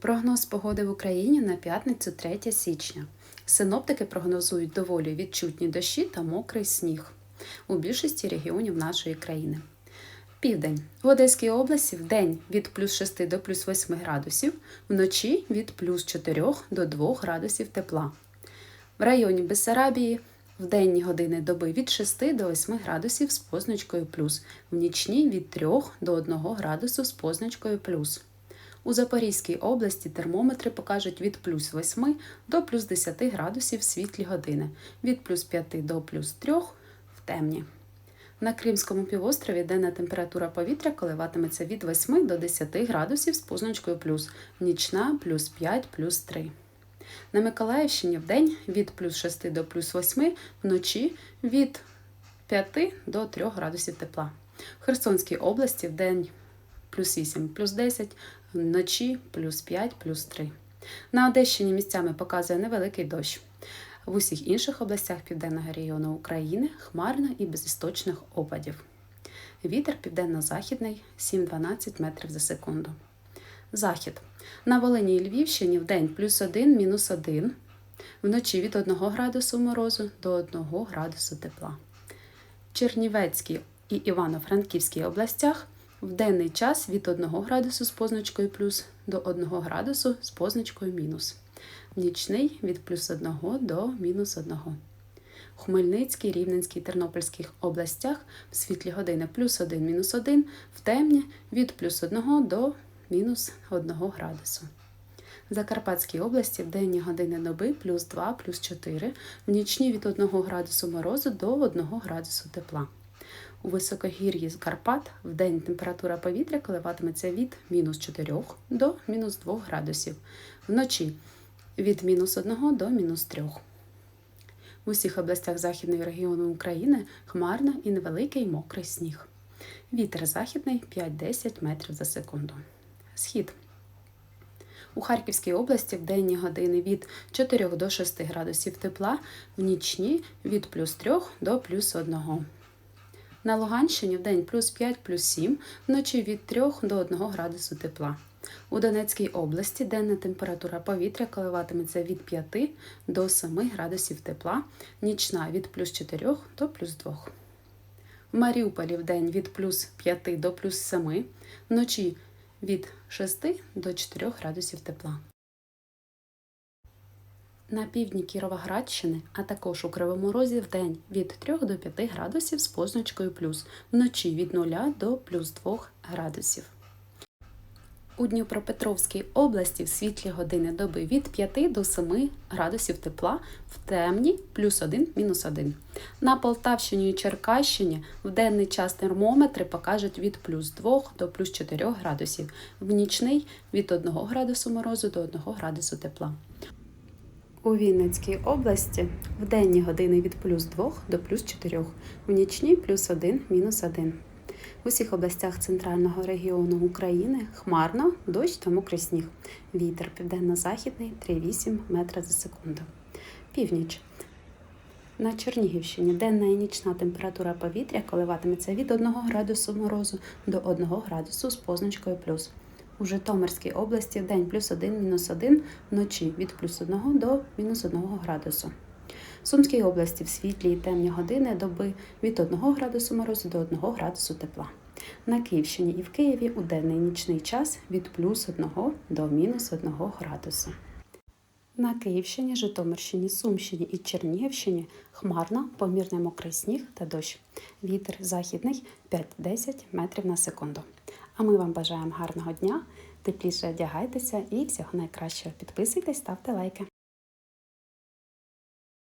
Прогноз погоди в Україні на п'ятницю 3 січня. Синоптики прогнозують доволі відчутні дощі та мокрий сніг у більшості регіонів нашої країни. Південь. В Одеській області в день від плюс 6 до плюс 8 градусів, вночі від плюс 4 до 2 градусів тепла. В районі Бессарабії в денні години доби від 6 до 8 градусів з позначкою плюс, в нічні від 3 до 1 градусу з позначкою плюс. У Запорізькій області термометри покажуть від плюс 8 до плюс 10 градусів світлі години, від плюс 5 до плюс 3 в темні. На Кримському півострові денна температура повітря коливатиметься від 8 до 10 градусів з позначкою плюс, нічна плюс 5 плюс 3. На Миколаївщині в день від плюс 6 до плюс 8, вночі від 5 до 3 градусів тепла. В Херсонській області в день плюс 8, плюс 10, вночі плюс 5, плюс 3. На Одещині місцями показує невеликий дощ. В усіх інших областях Південного регіону України хмарно і без істочних опадів. Вітер південно-західний 7-12 метрів за секунду. Захід. На Волині і Львівщині в день плюс 1, мінус 1, вночі від 1 градусу морозу до 1 градусу тепла. В Чернівецькій і Івано-Франківській областях в денний час від 1 градусу з позначкою плюс до 1 градусу з позначкою мінус. В нічний від плюс 1 до мінус 1. У Хмельницькій, Рівненській, Тернопільській областях в світлі години плюс 1, мінус 1, в темні від плюс 1 до мінус 1 градусу. В Закарпатській області в денні години доби плюс 2, плюс 4, в нічні від 1 градусу морозу до 1 градусу тепла. У високогір'ї з Карпат в день температура повітря коливатиметься від мінус 4 до мінус 2 градусів, вночі від мінус 1 до мінус 3. В усіх областях західного регіону України хмарно і невеликий мокрий сніг. Вітер західний 5-10 метрів за секунду. Схід. У Харківській області в денні години від 4 до 6 градусів тепла, в нічні від плюс 3 до плюс 1. На Луганщині в день плюс 5, плюс 7, вночі від 3 до 1 градусу тепла. У Донецькій області денна температура повітря коливатиметься від 5 до 7 градусів тепла, нічна від плюс 4 до плюс 2. В Маріуполі в день від плюс 5 до плюс 7, вночі від 6 до 4 градусів тепла. На півдні Кіровоградщини, а також у Кривому Розі в день від 3 до 5 градусів з позначкою плюс, вночі від 0 до плюс 2 градусів. У Дніпропетровській області в світлі години доби від 5 до 7 градусів тепла, в темні плюс 1 мінус 1. На Полтавщині і Черкащині в денний час термометри покажуть від плюс 2 до плюс 4 градусів, в нічний від 1 градусу морозу до 1 градусу тепла. У Вінницькій області в денні години від плюс 2 до плюс 4, в нічні плюс 1 мінус 1. В усіх областях центрального регіону України хмарно, дощ та мокрий сніг. Вітер південно-західний 3,8 метра за секунду. Північ. На Чернігівщині денна і нічна температура повітря коливатиметься від 1 градусу морозу до 1 градусу з позначкою плюс. У Житомирській області день плюс 1, мінус 1, вночі від плюс 1 до мінус 1 градусу. В Сумській області в світлі і темні години доби від 1 градусу морозу до 1 градусу тепла. На Київщині і в Києві у денний нічний час від плюс 1 до мінус 1 градусу. На Київщині, Житомирщині, Сумщині і Чернігівщині хмарно, помірний мокрий сніг та дощ. Вітер західний 5-10 метрів на секунду. А ми вам бажаємо гарного дня, тепліше одягайтеся і всього найкращого. Підписуйтесь, ставте лайки.